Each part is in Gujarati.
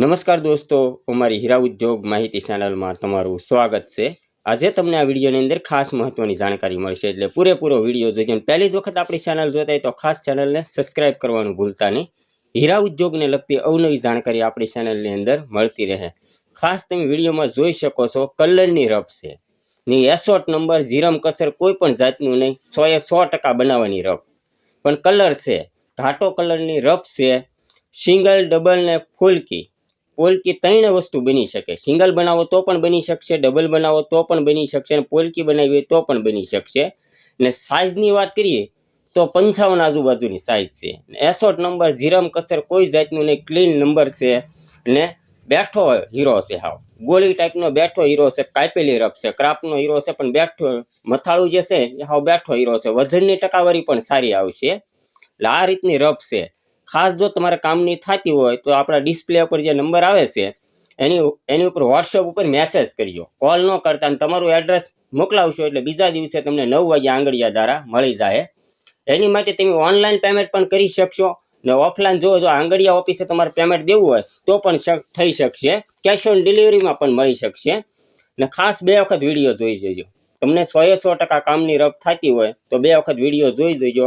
નમસ્કાર દોસ્તો અમારી હીરા ઉદ્યોગ માહિતી ચેનલમાં તમારું સ્વાગત છે. આજે તમને આ વિડીયોની અંદર ખાસ મહત્વની જાણકારી મળશે, એટલે પૂરેપૂરો વીડિયો જોઈએ પહેલી વખત આપણી ચેનલ જોતા હોય તો ખાસ ચેનલને સબસ્ક્રાઇબ કરવાનું ભૂલતા નહીં. હીરા ઉદ્યોગને લગતી અવનવી જાણકારી આપણી ચેનલની અંદર મળતી રહે. ખાસ તમે વિડીયોમાં જોઈ શકો છો, કલરની રફ છે. ની એસોટ નંબર, જીરમ કસર કોઈ પણ જાતનું નહીં સો એ સો ટકા બનાવવાની રફ. પણ કલર છે, ઘાટો કલરની રફ છે, સિંગલ ડબલ ને ફૂલકી. પોલકી ત્રણ વસ્તુ બની શકે. સિંગલ બનાવો તો પણ બની શકશે, ડબલ બનાવો તો પણ બની શકશે અને પોલકી બનાવી તો પણ બની શકશે. ને સાઇઝની વાત કરીએ તો પંચાવન આજુબાજુની સાઇઝ છે. એસોટ નંબર, જીરમ કસર કોઈ જાતનું નહીં, ક્લીન નંબર છે. ને બેઠો હીરો છે હાવ. ગોળી ટાઈપનો બેઠો હીરો છે, કાપેલી રફ છે ક્રાફ્ટનો હીરો છે, પણ બેઠો મથાળું જે છે એ હાવ બેઠો હીરો છે. વજનની ટકાવારી પણ સારી આવશે. એટલે આ રીતની રફ છે. ખાસ જો તમારે કામની થતી હોય તો આપણા ડિસ્પ્લે ઉપર જે નંબર આવે છે, એની એની ઉપર વોટ્સઅપ ઉપર મેસેજ કરજો. કોલ ન કરતા અને તમારું એડ્રેસ મોકલાવશો એટલે બીજા દિવસે તમને નવ વાગે આંગળીયા દ્વારા મળી જાય એની માટે તમે ઓનલાઈન પેમેન્ટ પણ કરી શકશો ને ઓફલાઈન જો જો આંગળીયા ઓફિસે તમારે પેમેન્ટ દેવું હોય તો પણ થઈ શકશે. કેશ ઓન ડિલિવરીમાં પણ મળી શકશે. ને ખાસ બે વખત વીડિયો જોઈ જોજો. તમને સો એ સો ટકા કામની રફ થતી હોય તો બે વખત વીડિયો જોઈ જોજો.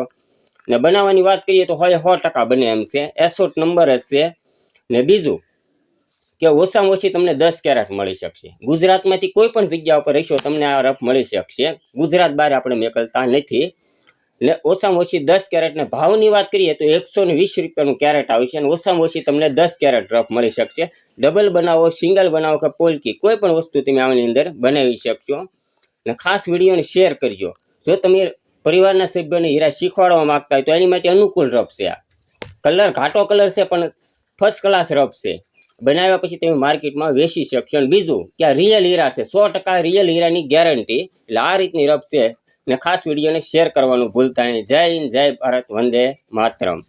ને બનાવવાની વાત કરીએ તો હોય સો ટકા બને એમ છે. એસોટ નંબર જ છે. ને બીજું કે ઓછામાં ઓછી તમને દસ કેરેટ મળી શકશે. ગુજરાતમાંથી કોઈ પણ જગ્યા ઉપર રહેશો તમને આ રફ મળી શકશે. ગુજરાત બહાર આપણે મેકલતા નથી. ને ઓછામાં ઓછી દસ કેરેટને ભાવની વાત કરીએ તો એકસો ને વીસ રૂપિયાનું કેરેટ આવશે અને ઓછામાં ઓછી તમને દસ કેરેટ રફ મળી શકશે. ડબલ બનાવો, સિંગલ બનાવો કે પોલકી, કોઈ પણ વસ્તુ તમે આની અંદર બનાવી શકશો. ને ખાસ વિડીયોને શેર કરજો. જો તમે પરિવારના સભ્યોને હીરા શીખવાડવા માગતા હોય તો એની માટે અનુકૂળ રફ છે આ. કલર ઘાટો કલર છે, પણ ફર્સ્ટ ક્લાસ રફ છે. બનાવ્યા પછી તમે માર્કેટમાં વેચી શકશો. અને બીજું, કે આ રિયલ હીરા છે. સો ટકા રિયલ હીરાની ગેરંટી એટલે આ રીતની રફ છે. ને ખાસ વિડીયોને શેર કરવાનું ભૂલતા નહીં. જય હિન્દ, જય ભારત, વંદે માતરમ.